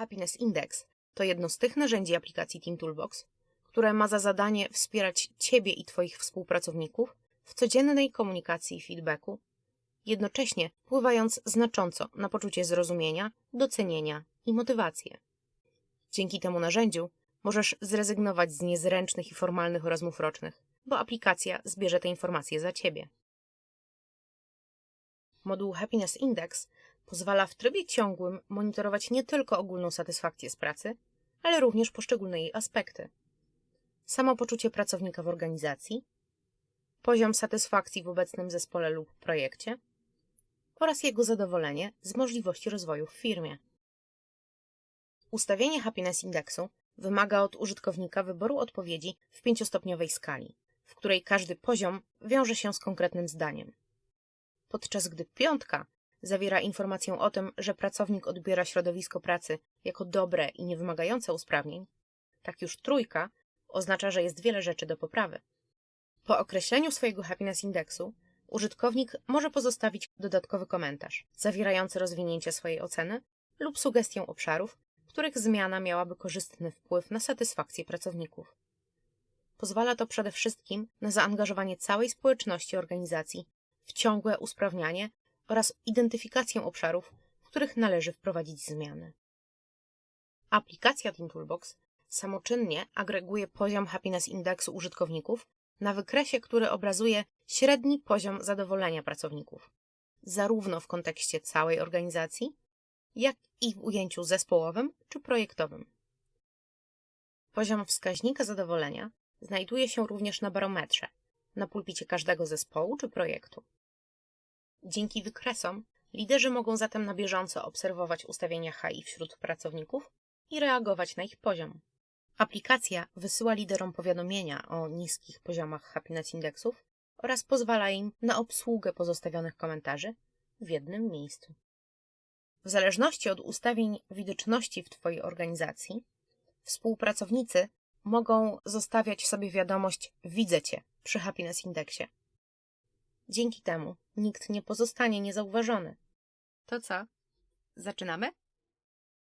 Happiness Index to jedno z tych narzędzi aplikacji Team Toolbox, które ma za zadanie wspierać Ciebie i Twoich współpracowników w codziennej komunikacji i feedbacku, jednocześnie wpływając znacząco na poczucie zrozumienia, docenienia i motywację. Dzięki temu narzędziu możesz zrezygnować z niezręcznych i formalnych rozmów rocznych, bo aplikacja zbierze te informacje za Ciebie. Moduł Happiness Index pozwala w trybie ciągłym monitorować nie tylko ogólną satysfakcję z pracy, ale również poszczególne jej aspekty. Samopoczucie pracownika w organizacji, poziom satysfakcji w obecnym zespole lub projekcie oraz jego zadowolenie z możliwości rozwoju w firmie. Ustawienie Happiness Indexu wymaga od użytkownika wyboru odpowiedzi w pięciostopniowej skali, w której każdy poziom wiąże się z konkretnym zdaniem. Podczas gdy piątka zawiera informację o tym, że pracownik odbiera środowisko pracy jako dobre i niewymagające usprawnień, tak już trójka oznacza, że jest wiele rzeczy do poprawy. Po określeniu swojego happiness indeksu użytkownik może pozostawić dodatkowy komentarz zawierający rozwinięcie swojej oceny lub sugestię obszarów, których zmiana miałaby korzystny wpływ na satysfakcję pracowników. Pozwala to przede wszystkim na zaangażowanie całej społeczności organizacji w ciągłe usprawnianie oraz identyfikację obszarów, w których należy wprowadzić zmiany. Aplikacja Team Toolbox samoczynnie agreguje poziom happiness indeksu użytkowników na wykresie, który obrazuje średni poziom zadowolenia pracowników, zarówno w kontekście całej organizacji, jak i w ujęciu zespołowym czy projektowym. Poziom wskaźnika zadowolenia znajduje się również na barometrze, na pulpicie każdego zespołu czy projektu. Dzięki wykresom liderzy mogą zatem na bieżąco obserwować ustawienia HI wśród pracowników i reagować na ich poziom. Aplikacja wysyła liderom powiadomienia o niskich poziomach happiness indeksów oraz pozwala im na obsługę pozostawionych komentarzy w jednym miejscu. W zależności od ustawień widoczności w Twojej organizacji, współpracownicy mogą zostawiać sobie wiadomość Widzę Cię przy happiness indeksie. Dzięki temu nikt nie pozostanie niezauważony. To co? Zaczynamy?